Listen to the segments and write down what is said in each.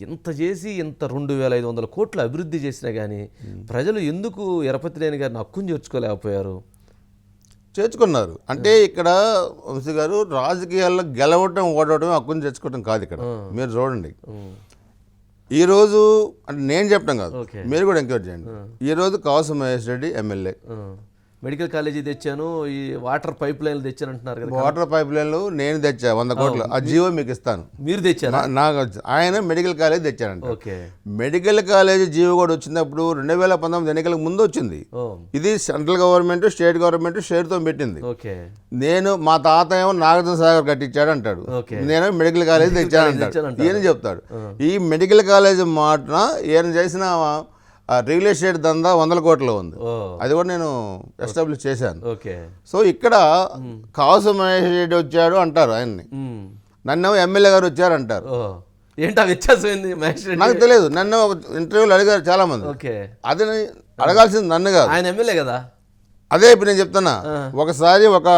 ఇంత చేసి ఇంత రెండు వేల ఐదు వందల కోట్లు అభివృద్ధి చేసినా కానీ ప్రజలు ఎందుకు ఎరపతినేని గారిని హక్కును చేర్చుకోలేకపోయారు చేర్చుకున్నారు. అంటే ఇక్కడ వంశీ గారు రాజకీయాల్లో గెలవటం ఓడవటం హక్కుని తెచ్చుకోవటం కాదు ఇక్కడ. మీరు చూడండి. ఉమ్, ఈ రోజు అంటే నేను చెప్పడం కాదు. మీరు కూడా ఎంకరేజ్ చేయండి. ఈ రోజు Kasu Mahesh Reddy MLA. Medical college తెచ్చాను ఈ వాటర్ పైప్ లైన్లు తెచ్చాను అంటున్నారు కదా. వాటర్ పైప్ లైన్లు నేను తెచ్చా వంద కోట్లు. ఆ జీవో మీకు ఇస్తాను. మీరు తెచ్చారా? నాకు ఆయన మెడికల్ కాలేజ్ తెచ్చాడంట. ఓకే. మెడికల్ కాలేజ్ జీవో కూడా వచ్చినప్పుడు రెండు వేల పంతొమ్మిది ఎన్నికలకు ముందు వచ్చింది. ఇది సెంట్రల్ గవర్నమెంట్ స్టేట్ గవర్నమెంట్ షేర్తో పెట్టింది. ఓకే. నేను మా తాత ఏమో నాగార్జున సాగర్ కట్టించాడు అంటాడు. నేను మెడికల్ కాలేజ్ తెచ్చాను అంటాడు. ఈయన చెప్తాడు. ఈ మెడికల్ కాలేజ్ మాటన ఈయన చేసిన రియల్ ఎస్టేట్ దందా వందల కోట్ల ఉంది. అది కూడా నేను ఎస్టాబ్లిష్ చేశాను. ఓకే. సో ఇక్కడ కాసు మహేష్ రెడ్డి వచ్చాడు అంటారు ఆయన్ని. నన్ను ఎమ్మెల్యే గారు వచ్చారు అంటారు ఏంటి ఆ వ్యత్యాసం ఏంది మహేష్ రెడ్డి? నాకు తెలియదు. నన్ను ఒక ఇంటర్వ్యూలో అడిగారు చాలా మంది ఓకే. అది అడగాల్సింది నన్ను కాదు. ఆయన ఎమ్మెల్యే కదా? అదే ఇప్పుడు నేను చెప్తున్నా. ఒకసారి ఒక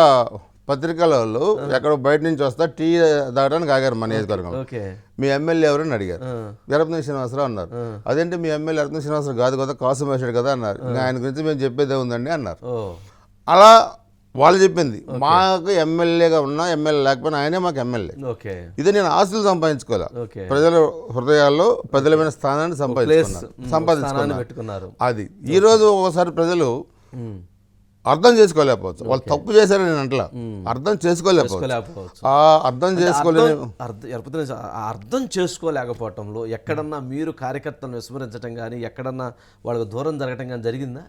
పత్రికల వాళ్ళు ఎక్కడో బయట నుంచి వస్తా టీ తాగడానికి ఆగారు మన నియోజకవర్గం ఓకే. మీ ఎమ్మెల్యే ఎవరని అడిగారు. ఆ. వీరపతి శ్రీనివాసరావు అన్నారు. అదేంటి మీ ఎమ్మెల్యే వీరపతి శ్రీనివాసరావు కాదు కదా కాసు కదా అన్నారు. ఆయన గురించి మేము చెప్పేదే ఉందండి అన్నారు. అలా వాళ్ళు చెప్పింది. మాకు ఎమ్మెల్యేగా ఉన్నా ఎమ్మెల్యే లేకపోయినా ఆయనే మాకు ఎమ్మెల్యే. ఇది నేను ఆస్తులు సంపాదించుకోలే. ప్రజల హృదయాల్లో ప్రజలమైన స్థానాన్ని సంపాదించుకున్నాను సంపాదించుకున్నాను అది. ఈ రోజు ఒకసారి ప్రజలు. అర్థం చేసుకోలేకపోవచ్చు. వాళ్ళు తప్పు చేశారని నేను అంటలా. అర్థం చేసుకోలేకపోవచ్చు. అర్థం చేసుకోలేని అర్థం- చేసుకోలేకపోవటంలో ఎక్కడన్నా మీరు కార్యకర్తలను విస్మరించడం కానీ ఎక్కడన్నా వాళ్ళకు దూరం జరగటం కానీ జరిగిందా?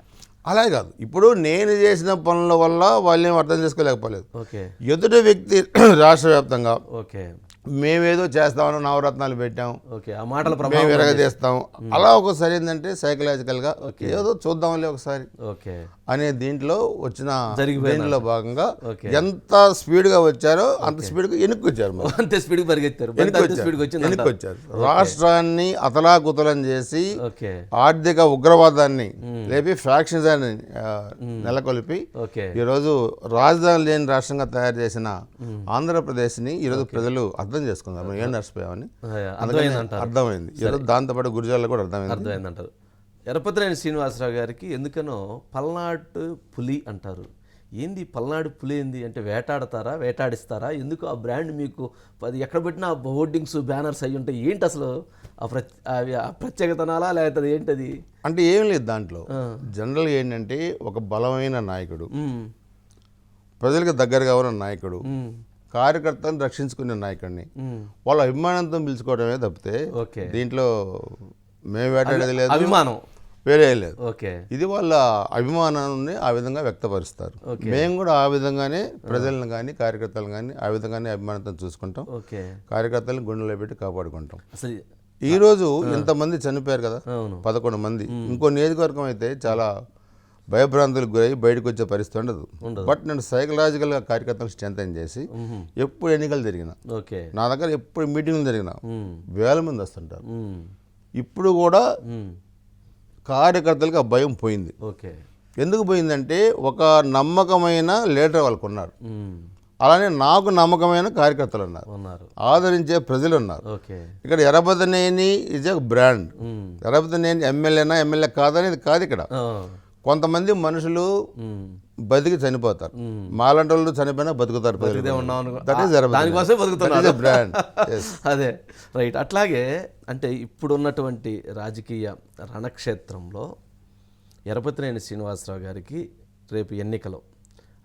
అలాగే కాదు. ఇప్పుడు నేను చేసిన పనుల వల్ల వాళ్ళు ఏం అర్థం చేసుకోలేకపోలేదు. ఓకే. ఎదుటి వ్యక్తి రాష్ట్ర వ్యాప్తంగా ఓకే. మేమేదో చేస్తామని నవరత్నాలు పెట్టాం. ఓకే ఆ మాటల మేము విరగదీస్తాం అలా ఒకసారి ఏంటంటే సైకలాజికల్గా ఏదో చూద్దాంలే ఒకసారి. ఓకే. అనే దీంట్లో వచ్చిన దీంట్లో భాగంగా. ఎంత స్పీడ్గా వచ్చారో అంత స్పీడ్గా వెనక్కి వచ్చారు. అంతే స్పీడ్కి పరిగెత్తారు వెనక్కి వచ్చారు రాష్ట్రాన్ని అతలాకుతలం చేసి ఆర్థిక ఉగ్రవాదాన్ని లేపి ఫ్యాక్షనిజాన్ని ఆ, నెలకొల్పి ఈరోజు రాజధాని లేని రాష్ట్రంగా తయారు చేసిన ఆంధ్రప్రదేశ్ని ఈరోజు ప్రజలు అర్థం చేసుకున్నారు మనం ఏం అర్థమైందంట అర్థమైంది ఈరోజు దాంతోపాటు గురిజాల్లో కూడా అర్థమైంది. అర్థమైందంటారు. ఎరపతినేని శ్రీనివాసరావు గారికి ఎందుకనో పల్నాడు పులి అంటారు. ఏంది పల్నాడు పులి ఏంది? అంటే వేటాడతారా వేటాడిస్తారా? ఎందుకు ఆ బ్రాండ్ మీకు అది ఎక్కడ పెట్టినా హోర్డింగ్స్ బ్యానర్స్ అయ్యి ఉంటాయి. ఏంటి అసలు ఆ ప్రత్యేకతనాలా లేకపోతే అది ఏంటది? అంటే ఏం లేదు దాంట్లో. జనరల్గా ఏంటంటే ఒక బలమైన నాయకుడు. ప్రజలకు దగ్గరగా ఉన్న నాయకుడు. కార్యకర్తను రక్షించుకునే నాయకుడిని. వాళ్ళ అభిమానంతో పిలుచుకోవడమే తప్పితే దీంట్లో మేము వేటాడేది లేదు అభిమానం. వేరే లేదు. ఓకే. ఇది వాళ్ళ అభిమానాన్ని ఆ విధంగా వ్యక్తపరుస్తారు. మేము కూడా ఆ విధంగానే ప్రజలను కానీ కార్యకర్తలను కానీ ఆ విధంగానే అభిమానంతో చూసుకుంటాం. ఓకే. కార్యకర్తలను గుండెలో పెట్టి కాపాడుకుంటాం. అసలు ఈ రోజు ఇంతమంది చనిపోయారు కదా పదకొండు మంది. ఇంకో నియోజకవర్గం అయితే చాలా భయభ్రాంతులకు గురై బయటకు వచ్చే పరిస్థితి ఉండదు. బట్ నేను సైకలాజికల్గా కార్యకర్తలను స్ట్రెంథన్ చేసి ఎప్పుడు ఎన్నికలు జరిగినా ఓకే. నా దగ్గర ఎప్పుడు మీటింగ్లు జరిగినా వేల మంది వస్తుంటారు. ఇప్పుడు కూడా కార్యకర్తలకు ఆ భయం పోయింది. ఓకే. ఎందుకు పోయిందంటే ఒక నమ్మకమైన లీడర్ వాళ్ళకు ఉన్నారు. అలానే నాకు నమ్మకమైన కార్యకర్తలు ఉన్నారు. ఆదరించే ప్రజలు ఉన్నారు. ఇక్కడ Yarapathineni is a brand. Um, Yarapathineni ఎమ్మెల్యేనా MLA కాదనేది కాదు ఇక్కడ. కొంతమంది మనుషులు. బతికి చనిపోతారు. మాలాంటి వాళ్ళు చనిపోయినా బతుకుతారు బతుకుతున్నారు. బ్రాండ్ అదే. రైట్ అట్లాగే అంటే ఇప్పుడున్నటువంటి రాజకీయ రణక్షేత్రంలో ఎరపతినేని శ్రీనివాసరావు గారికి రేపు ఎన్నికలు.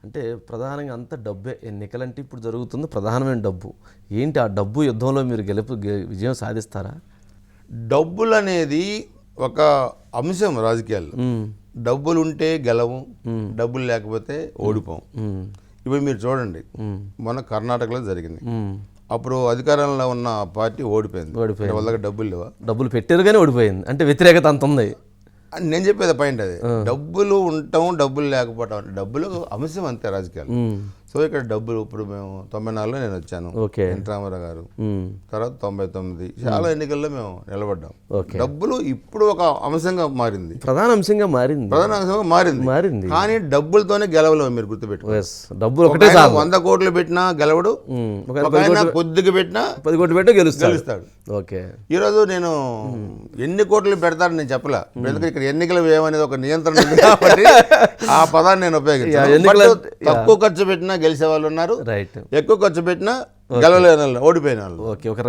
అంటే ప్రధానంగా అంత డబ్బే ఎన్నికలంటే ఇప్పుడు జరుగుతుంది ప్రధానమైన డబ్బు. ఏంటి ఆ డబ్బు యుద్ధంలో మీరు గెలుపు విజయం సాధిస్తారా? డబ్బులు అనేది ఒక అంశం రాజకీయాల్లో. ఉమ్, డబ్బులు ఉంటే గెలవం డబ్బులు లేకపోతే ఓడిపోం. ఇప్పుడు మీరు చూడండి మొన్న కర్ణాటకలో జరిగింది. అప్పుడు అధికారంలో ఉన్న పార్టీ ఓడిపోయింది. ఓడిపోయింది. అంటే వాళ్ళ దగ్గర డబ్బులు లేవా? డబ్బులు పెట్టారు కానీ ఓడిపోయింది. అంటే వ్యతిరేకత అంత ఉంది. అని నేను చెప్పేది పాయింట్ అది. డబ్బులు ఉండటం డబ్బులు లేకపోవటం డబ్బులు అంశం అంతే రాజకీయాలు. సో ఇక్కడ డబ్బులు ఇప్పుడు మేము తొంభై నాలుగులో నేను వచ్చాను. ఓకే. ఎన్ రామారావు గారు. తర్వాత తొంభై తొమ్మిది. చాలా ఎన్నికల్లో మేము నిలబడ్డాం. డబ్బులు ఇప్పుడు ఒక అంశంగా మారింది. ప్రధాన అంశంగా మారింది. ప్రధాన అంశంగా మారింది. మారింది. కానీ డబ్బులతోనే గెలవలేము మీరు గుర్తుపెట్టుకోండి. ఎస్ డబ్బులు ఒకటే వంద కోట్లు పెట్టినా గెలవడు. కొద్దిగా పెట్టినా పది కోట్లు పెట్టే గెలుస్తాడు. గెలుస్తాడు. ఓకే. ఈరోజు నేను ఎన్ని కోట్లు పెడతానని నేను చెప్పలే. ఎందుకంటే ఇక్కడ ఎన్నికల అనేది ఒక నియంత్రణ కాబట్టి ఆ పదాన్ని నేను ఉపయోగించాను. తక్కువ ఖర్చు పెట్టినా గెలిచే వాళ్ళు ఉన్నారు. రైట్ ఎక్కువ ఖర్చు పెట్టినా గెలవలేని వాళ్ళు ఓడిపోయిన వాళ్ళు. ఓకే ఒక